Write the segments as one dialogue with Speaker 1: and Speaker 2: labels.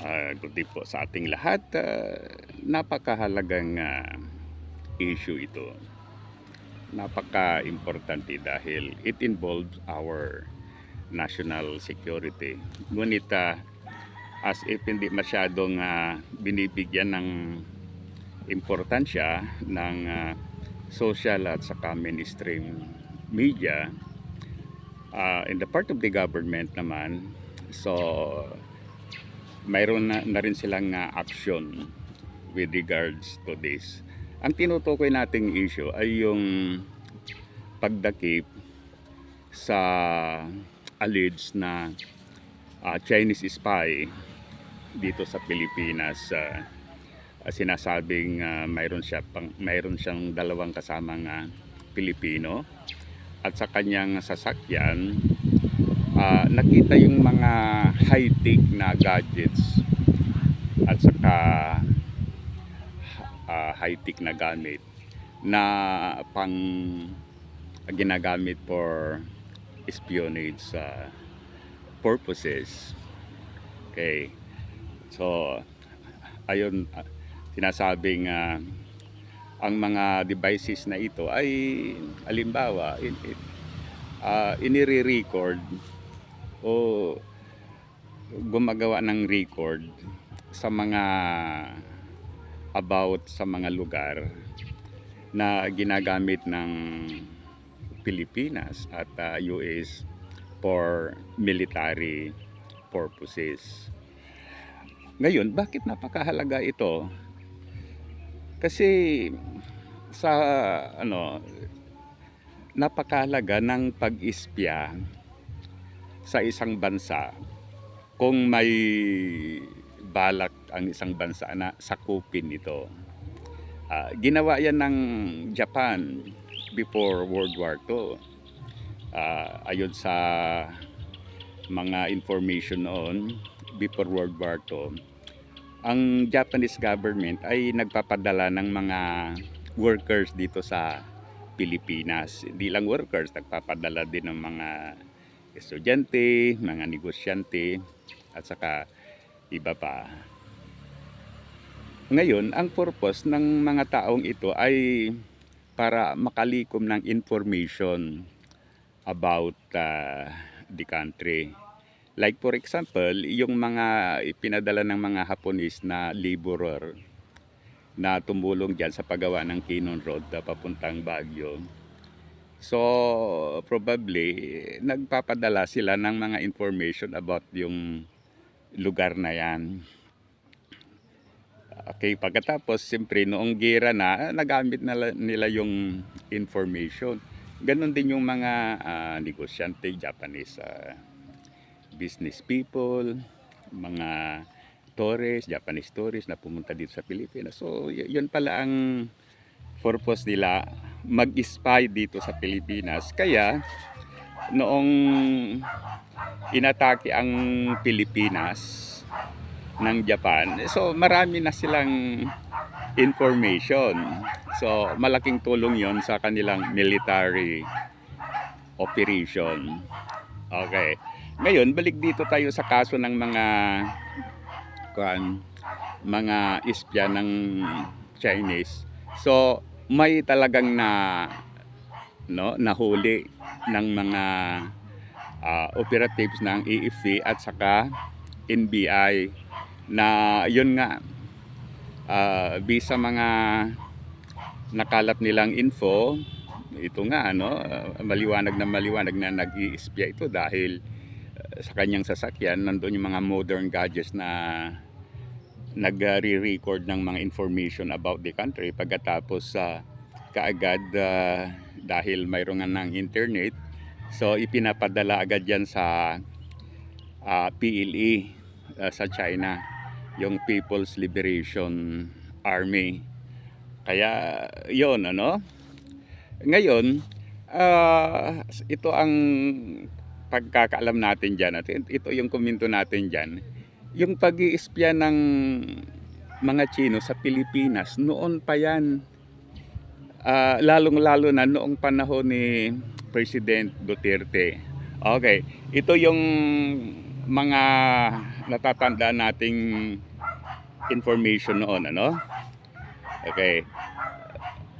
Speaker 1: Uh, good day po sa ating lahat. Uh, napakahalagang uh, issue ito. Napaka-importante dahil it involves our national security. Ngunit uh, as if hindi masyadong uh, binibigyan ng importansya ng uh, social at saka mainstream media uh, in the part of the government naman so mayroon na, na rin silang uh, action with regards to this. Ang tinutukoy nating issue ay yung pagdakip sa alleged na uh, Chinese spy dito sa Pilipinas. Uh, sinasabing uh, mayroon siya pang mayroon siyang dalawang kasamang uh, Pilipino at sa kanyang sasakyan uh, nakita yung mga high-tech na gadgets at saka uh, high-tech na gamit na pang ginagamit for espionage uh, purposes. Okay. So, ayun, uh, sinasabing uh, ang mga devices na ito ay alimbawa in, in, uh, inire-record o gumagawa ng record sa mga about sa mga lugar na ginagamit ng Pilipinas at uh, US for military purposes. Ngayon, bakit napakahalaga ito? Kasi sa ano napakahalaga ng pag-ispya sa isang bansa kung may balak ang isang bansa na sakupin ito. Uh, ginawa yan ng Japan before World War II. Uh, ayon sa mga information noon before World War II, ang Japanese government ay nagpapadala ng mga workers dito sa Pilipinas. Hindi lang workers, nagpapadala din ng mga estudyante, mga negosyante, at saka iba pa. Ngayon, ang purpose ng mga taong ito ay para makalikom ng information about uh, the country. Like for example, yung mga ipinadala ng mga Haponis na laborer na tumulong dyan sa paggawa ng Kinon Road na papuntang Baguio. So, probably, nagpapadala sila ng mga information about yung lugar na yan. Okay, pagkatapos, siyempre, noong gira na, nagamit nila, nila yung information. Ganon din yung mga uh, negosyante, Japanese uh, business people, mga tourists, Japanese tourists na pumunta dito sa Pilipinas. So, yun pala ang purpose nila mag-spy dito sa Pilipinas. Kaya, noong inatake ang Pilipinas ng Japan, so marami na silang information. So, malaking tulong yon sa kanilang military operation. Okay. Ngayon, balik dito tayo sa kaso ng mga kuan mga ispya ng Chinese. So, may talagang na no nahuli ng mga uh, operatives ng AFP at saka NBI na yun nga uh, bisa mga nakalat nilang info ito nga ano maliwanag na maliwanag na nag-iispya ito dahil uh, sa kanyang sasakyan nandoon yung mga modern gadgets na nagre-record ng mga information about the country pagkatapos sa uh, kaagad uh, dahil mayroon nga ng internet. So ipinapadala agad yan sa uh, PLE uh, sa China yung People's Liberation Army. Kaya yon ano? Ngayon uh, ito ang pagkakaalam natin dyan at ito yung komento natin dyan yung pag iispya ng mga Chino sa Pilipinas noon pa yan uh, lalong-lalo na noong panahon ni President Duterte. Okay, ito yung mga natatandaan nating information noon, ano? Okay.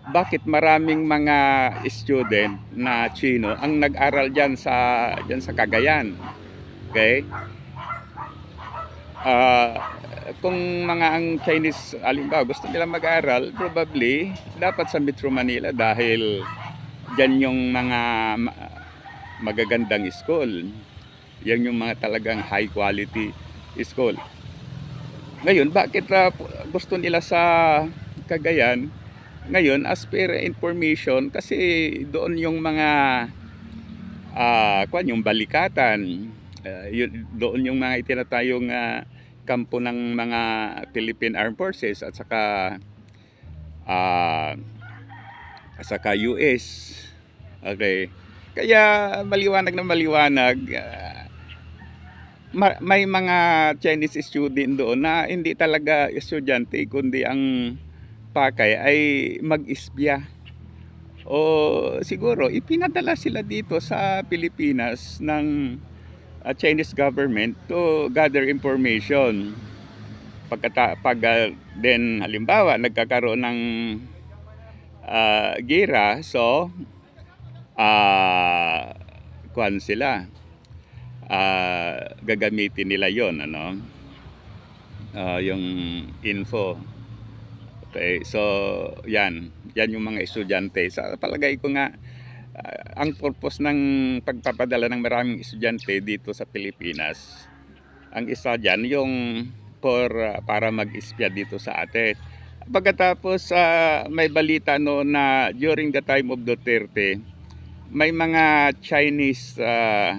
Speaker 1: Bakit maraming mga student na Chino ang nag-aral diyan sa diyan sa Cagayan? Okay? Ah, kung mga ang Chinese alimbawa gusto nila mag-aral, probably dapat sa Metro Manila dahil diyan yung mga ma- magagandang school. Yan yung mga talagang high quality school. Ngayon, bakit pu- gusto nila sa Cagayan? Ngayon, as per information, kasi doon yung mga ah kwan, yung balikatan, ah, yun, doon yung mga itinatayong ah, kampo ng mga Philippine Armed Forces at saka ah at saka US. Okay. Kaya maliwanag na maliwanag ah, ma- may mga Chinese student doon na hindi talaga estudyante kundi ang pakay ay mag-isbya. O siguro ipinadala sila dito sa Pilipinas ng uh, Chinese government to gather information. Pagkata pag uh, then halimbawa nagkakaroon ng uh, gira so ah kuan sila. Ah gagamitin nila yon ano? Ah, yung info. Okay so yan. Yan yung mga estudyante. Sa palagay ko nga ah, ang purpose ng pagpapadala ng maraming estudyante dito sa Pilipinas ang isa dyan yung for ah, para mag-espya dito sa atin pagkatapos ah, may balita no na during the time of Duterte may mga Chinese ah,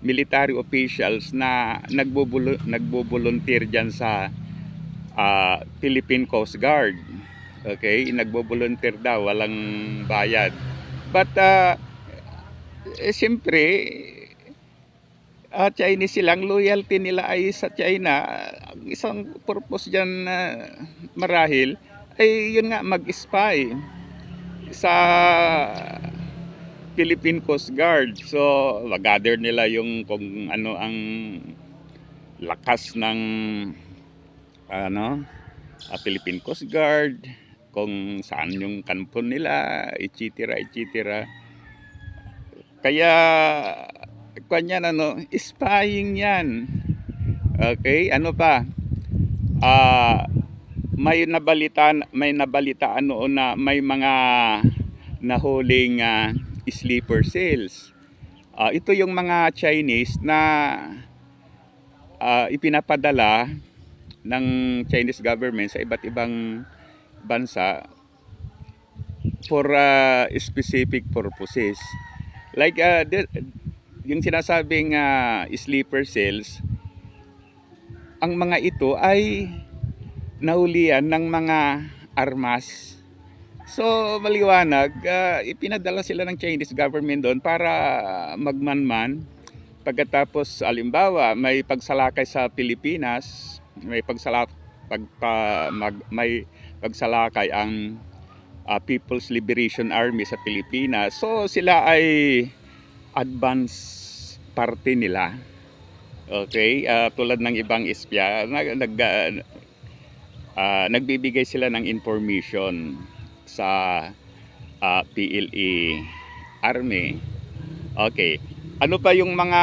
Speaker 1: military officials na nagbubulo, nagbo-volunteer diyan sa ah, Philippine Coast Guard. Okay, nagbo-volunteer daw walang bayad. But ah, eh, siyempre ah, Chinese silang loyalty nila ay sa China. Ang isang purpose diyan na marahil ay yun nga mag-spy sa Philippine Coast Guard. So, gather nila yung kung ano ang lakas ng ano, ah, Philippine Coast Guard, kung saan yung kanpon nila, etc. etc. Kaya kanya ano, spying 'yan. Okay, ano pa? Ah, may nabalitaan, may nabalitaan noon na may mga nahuling ah, sleeper cells. Ah, ito yung mga Chinese na ah, ipinapadala ng Chinese government sa iba't ibang bansa for ah, specific purposes. Like ah, the- yung sinasabing ah, sleeper cells, ang mga ito ay nahulian ng mga armas. So maliwanag, ah, ipinadala sila ng Chinese government doon para magmanman. Pagkatapos, alimbawa, may pagsalakay sa Pilipinas, may pagsala pagpa, mag, may pagsalakay ang ah, People's Liberation Army sa Pilipinas. So sila ay advance party nila. Okay, ah, tulad ng ibang espya, nag, nag, ah, nagbibigay sila ng information sa ah, PLE Army. Okay. Ano pa yung mga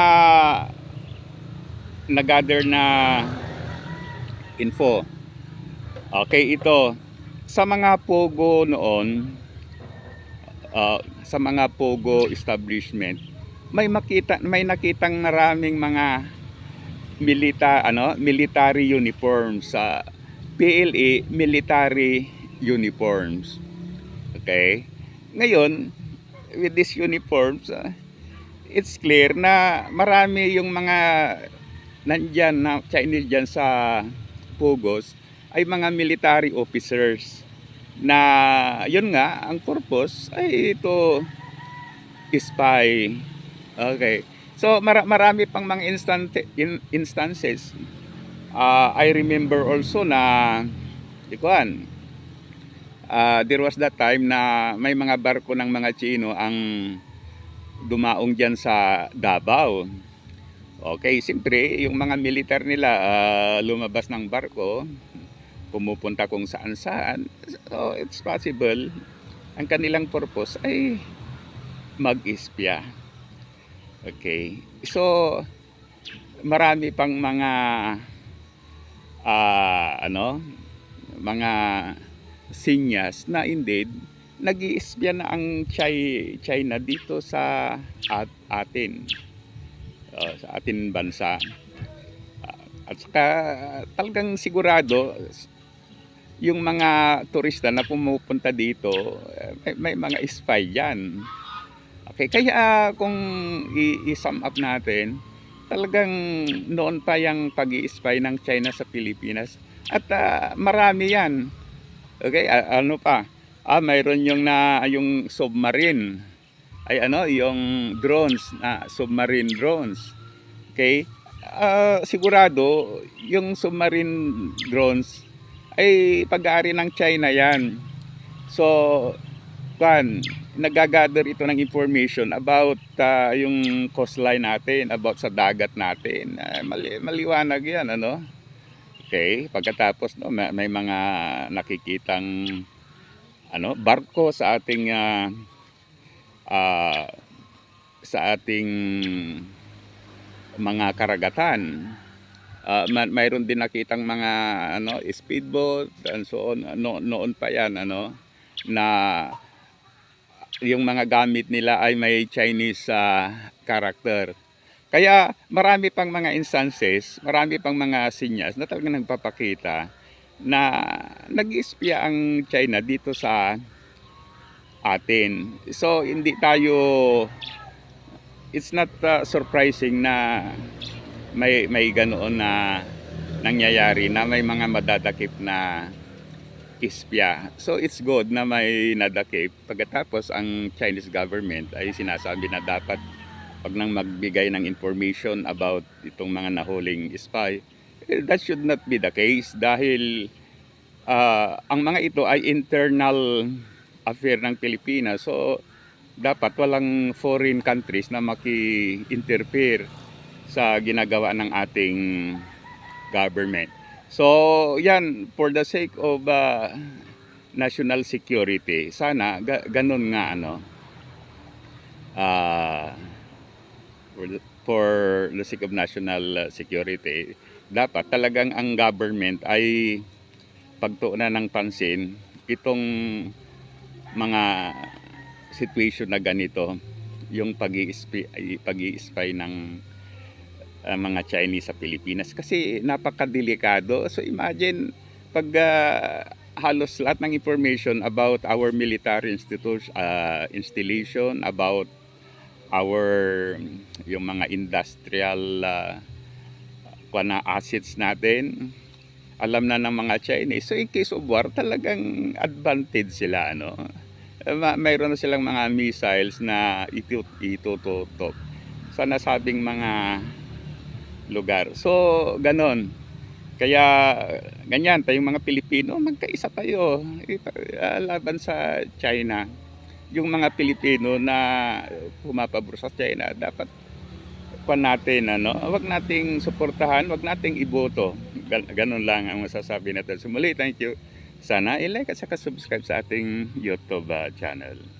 Speaker 1: nagather na info? Okay, ito. Sa mga pogo noon, ah, sa mga pogo establishment, may makita may nakitang maraming mga milita ano military uniforms sa PLA military uniforms. Okay? Ngayon with these uniforms ah, it's clear na marami yung mga nandyan na Chinese dyan sa Pugos ay mga military officers na yun nga ang purpose ay ito spy okay So mara- marami pang mga instante, in, instances. Ah, I remember also na ikuan. ah there was that time na may mga barko ng mga Chino ang dumaong diyan sa Davao. Okay, siyempre, yung mga militar nila ah, lumabas ng barko, pumupunta kung saan saan. So, it's possible. Ang kanilang purpose ay mag-ispya. Okay. So, marami pang mga ah, ano, mga sinyas na indeed nag na ang Chi- China dito sa at, atin. Uh, sa atin bansa. Ah, at saka talagang sigurado yung mga turista na pumupunta dito, eh, may, may mga spy yan. Okay, kaya ah, kung i-sum up natin, talagang noon pa yung pag spy ng China sa Pilipinas. At ah, marami yan. Okay, a- ano pa? Ah, mayroon yung na yung submarine. Ay ano, yung drones na submarine drones. Okay? Ah, sigurado yung submarine drones ay pag-aari ng China yan. So, kan nagagather ito ng information about ah, yung coastline natin, about sa dagat natin. Ah, mali, maliwanag yan, ano? Okay, pagkatapos no, may, may mga nakikitang ano, barko sa ating ah, ah, sa ating mga karagatan. Ma- mayroon din nakitang mga ano, speedboat and so on. No, noon pa 'yan ano na yung mga gamit nila ay may Chinese ah, character. Kaya marami pang mga instances, marami pang mga sinyas na talagang nagpapakita na nag-ispya ang China dito sa atin. So hindi tayo it's not uh, surprising na may may ganoon na nangyayari na may mga madadakip na ispya. So it's good na may nadakip. Pagkatapos ang Chinese government ay sinasabi na dapat pag nang magbigay ng information about itong mga nahuling spy, that should not be the case dahil ah, ang mga ito ay internal affair ng Pilipinas. So dapat walang foreign countries na maki-interfere sa ginagawa ng ating government. So, yan, for the sake of uh, national security, sana ga- ganun nga ano, ah, for, the, for the sake of national uh, security, dapat talagang ang government ay pagtuunan ng pansin itong mga situation na ganito, yung pag-i-spy ng uh, mga Chinese sa Pilipinas kasi napakadelikado. So imagine pag uh, halos lahat ng information about our military institution, uh, installation, about our yung mga industrial uh, kuha na assets natin, alam na ng mga Chinese. So in case of war, talagang advantage sila ano. Ma- mayroon na silang mga missiles na itu- itututok sa nasabing mga lugar. So, ganon. Kaya, ganyan, tayong mga Pilipino, magkaisa tayo ah, laban sa China. Yung mga Pilipino na pumapabor sa China, dapat pa natin, ano, wag nating suportahan, wag nating iboto. Gan- lang ang masasabi natin. So, thank you. Sana i-like at saka subscribe sa ating YouTube ah, channel.